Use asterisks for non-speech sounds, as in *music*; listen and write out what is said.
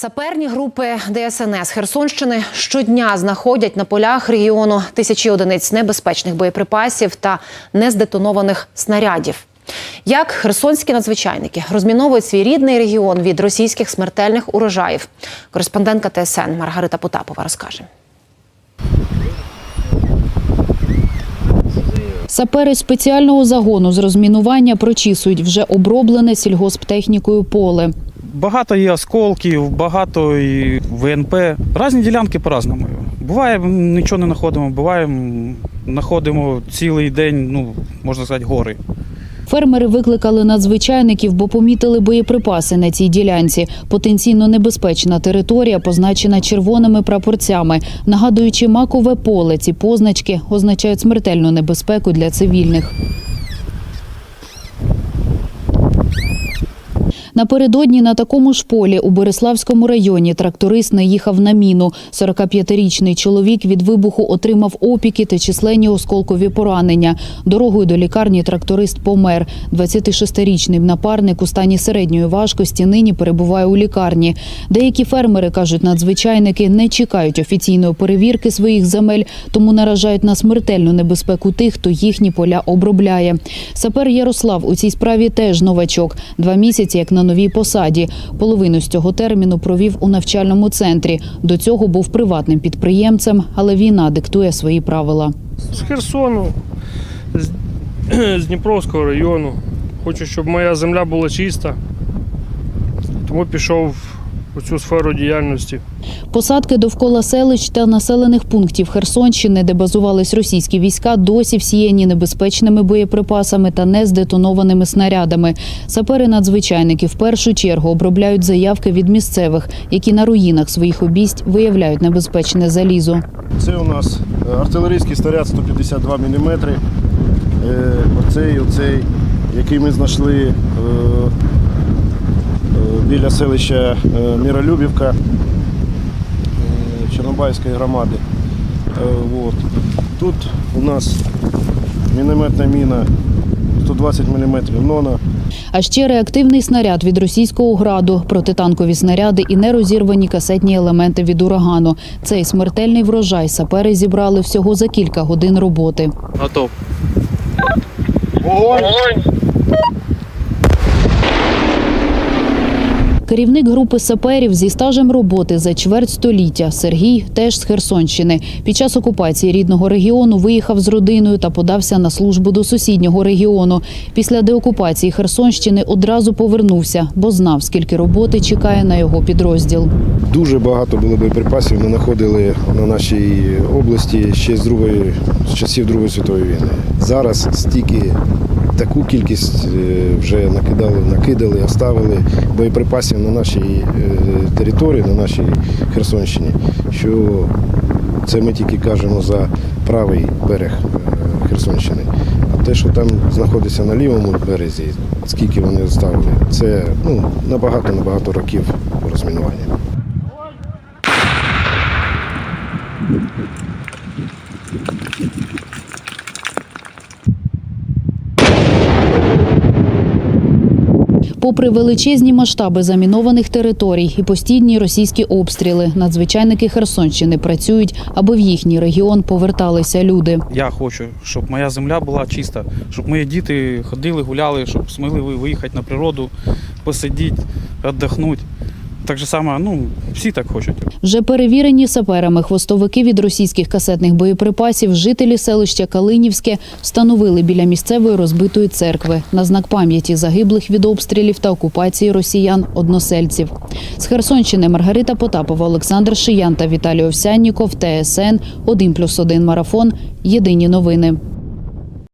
Саперні групи ДСНС Херсонщини щодня знаходять на полях регіону тисячі одиниць небезпечних боєприпасів та нездетонованих снарядів. Як херсонські надзвичайники розміновують свій рідний регіон від російських смертельних урожаїв? Кореспондентка ТСН Маргарита Потапова розкаже. Сапери спеціального загону з розмінування прочісують вже оброблене сільгосптехнікою поле. Багато є осколків, багато і ВНП. Різні ділянки по-разному. Буває, нічого не знаходимо, буває, знаходимо цілий день, ну, можна сказати, гори. Фермери викликали надзвичайників, бо помітили боєприпаси на цій ділянці. Потенційно небезпечна територія, позначена червоними прапорцями. Нагадуючи макове поле, ці позначки означають смертельну небезпеку для цивільних. Напередодні на такому ж полі у Бориславському районі тракторист наїхав на міну. 45-річний чоловік від вибуху отримав опіки та численні осколкові поранення. Дорогою до лікарні тракторист помер. 26-річний напарник у стані середньої важкості нині перебуває у лікарні. Деякі фермери, кажуть надзвичайники, не чекають офіційної перевірки своїх земель, тому наражають на смертельну небезпеку тих, хто їхні поля обробляє. Сапер Ярослав у цій справі теж новачок. Два місяці як на новій посаді. Половину з цього терміну провів у навчальному центрі. До цього був приватним підприємцем, але війна диктує свої правила. З Херсону, з, *clears throat* Дніпровського району. Хочу, щоб моя земля була чиста. Тому пішов у цю сферу діяльності. Посадки довкола селищ та населених пунктів Херсонщини, де базувались російські війська, досі всіяні небезпечними боєприпасами та нездетонованими снарядами. Сапери надзвичайники в першу чергу обробляють заявки від місцевих, які на руїнах своїх обість виявляють небезпечне залізо. Це у нас е, артилерійський снаряд 152 мм. Оцей, оцей, який ми знайшли е, е, біля селища е, Міролюбівка е, Чорнобайської громади. Е, от. Тут у нас мінометна міна 120 мм нона. А ще реактивний снаряд від російського граду, протитанкові снаряди і нерозірвані касетні елементи від урагану. Цей смертельний врожай сапери зібрали всього за кілька годин роботи. Готов. Керівник групи саперів зі стажем роботи за чверть століття Сергій теж з Херсонщини. Під час окупації рідного регіону виїхав з родиною та подався на службу до сусіднього регіону. Після деокупації Херсонщини одразу повернувся, бо знав, скільки роботи чекає на його підрозділ. Дуже багато було боєприпасів. Ми знаходили на нашій області ще з другої з часів Другої світової війни. Зараз стільки таку кількість е, вже накидали, накидали, оставили боєприпасів на нашій е, території, на нашій Херсонщині, що це ми тільки кажемо за правий берег е, Херсонщини. А те, що там знаходиться на лівому березі, скільки вони оставили, це ну, набагато набагато років розмінування. Попри величезні масштаби замінованих територій і постійні російські обстріли, надзвичайники Херсонщини працюють, аби в їхній регіон поверталися люди. Я хочу, щоб моя земля була чиста, щоб мої діти ходили, гуляли, щоб сміли виїхати на природу, посидіти, віддохнути. Так же само, ну, всі так хочуть. Вже перевірені саперами хвостовики від російських касетних боєприпасів жителі селища Калинівське встановили біля місцевої розбитої церкви на знак пам'яті загиблих від обстрілів та окупації росіян односельців. З Херсонщини Маргарита Потапова, Олександр Шиян та Віталій Овсянніков, ТСН 1+,1 марафон. Єдині новини.